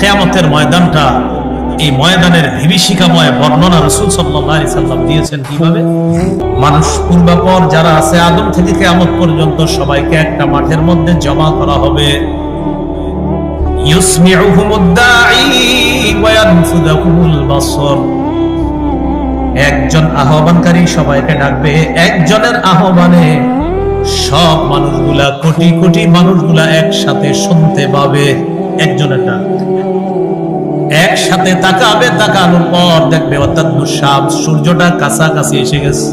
কেয়ামতের ময়দানটা, এই ময়দানের বিভীষিকাময় বর্ণনা রসুল আলাইহি সাল্লাম দিয়েছেন কীভাবে? মানুষ পূর্বাপর যারা আছে, আদম থেকে কেয়ামত পর্যন্ত সবাইকে একটা মাঠের মধ্যে জমা করা হবে। একজন আহ্বানকারী সবাইকে ডাকবে, একজনের আহ্বানে সব মানুষগুলা, কোটি কোটি মানুষগুলা একসাথে শুনতে পাবে। একজনের ডাক। একসাথে তাকাবে, তাকানোর পর দেখবে অর্থাৎ সাপ সূর্যটা কাছাকাছি এসে গেছে।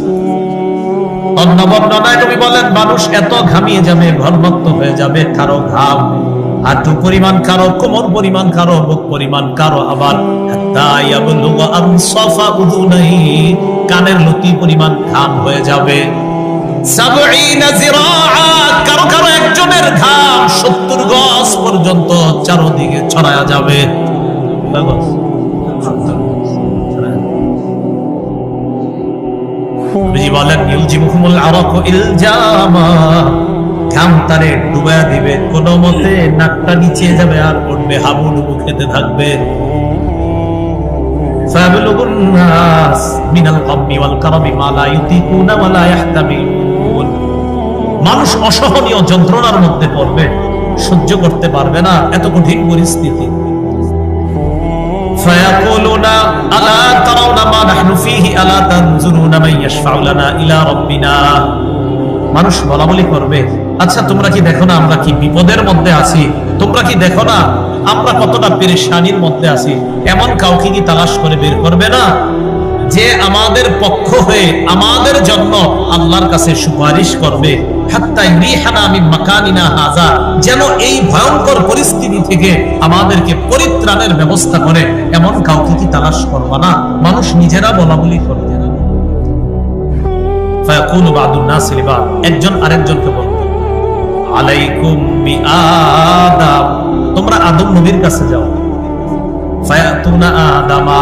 অন্য বর্ণনায় বলেন, মানুষ এত ঘামিয়ে যাবে হয়ে যাবে, কারও ঘাম হাঁটু পরিমাণ, কারও কোমর পরিমাণ, কারও বুক পরিমাণ, কারও আবার কানের লতি পরিমাণ ঘাম হয়ে যাবে। কারও কারও একজনের ঘাম 70 গজ পর্যন্ত চারদিকে ছড়ায়া যাবে। কয় গজ? 70 গজ। ছড়ায়া যাবে। নবীজি বলেন ইলজিমুহুমুল আরাকু ইলজামা ঘাম তারে ডুবায়া দিবে কোন মতে নাকটা নিচে যাবে আর উঠবে হাবুডুবু খেতে থাকবে ফায়াবলুগুন নাস মিনাল গাম্মি ওয়াল কারামি মা লা ইউতিকুনা ওয়া লা ইয়াহতামিলুন মানুষ অসহনীয় যন্ত্রণার মধ্যে পড়বে সহ্য করতে পারবে না এত কঠিন পরিস্থিতি ফিহি আলা তানজুরুনা মান লানা ইলা রাব্বিনা। মানুষ বলাবলি করবে আচ্ছা তোমরা কি দেখো না আমরা কি বিপদের মধ্যে আছি? তোমরা কি দেখো না আমরা কতটা পেরেশানির মধ্যে আছি? এমন কাউকে কি তালাশ করে বের করবে না? যে আমাদের পক্ষ হয়ে, আমাদের জন্য আল্লাহর কাছে সুপারিশ করবে। যেন এই ভয়ঙ্কর পরিস্থিতি থেকে আমাদেরকে পরিত্রাণের ব্যবস্থা করে। এমন কাউকে কি তালাশ করবা না? মানুষ নিজেরা বলা বলি লিবাদ। একজন আরেকজনকে আলাইকুম তোমরা আদম নবীর কাছে যাও। ফায়াতুনা আদামা।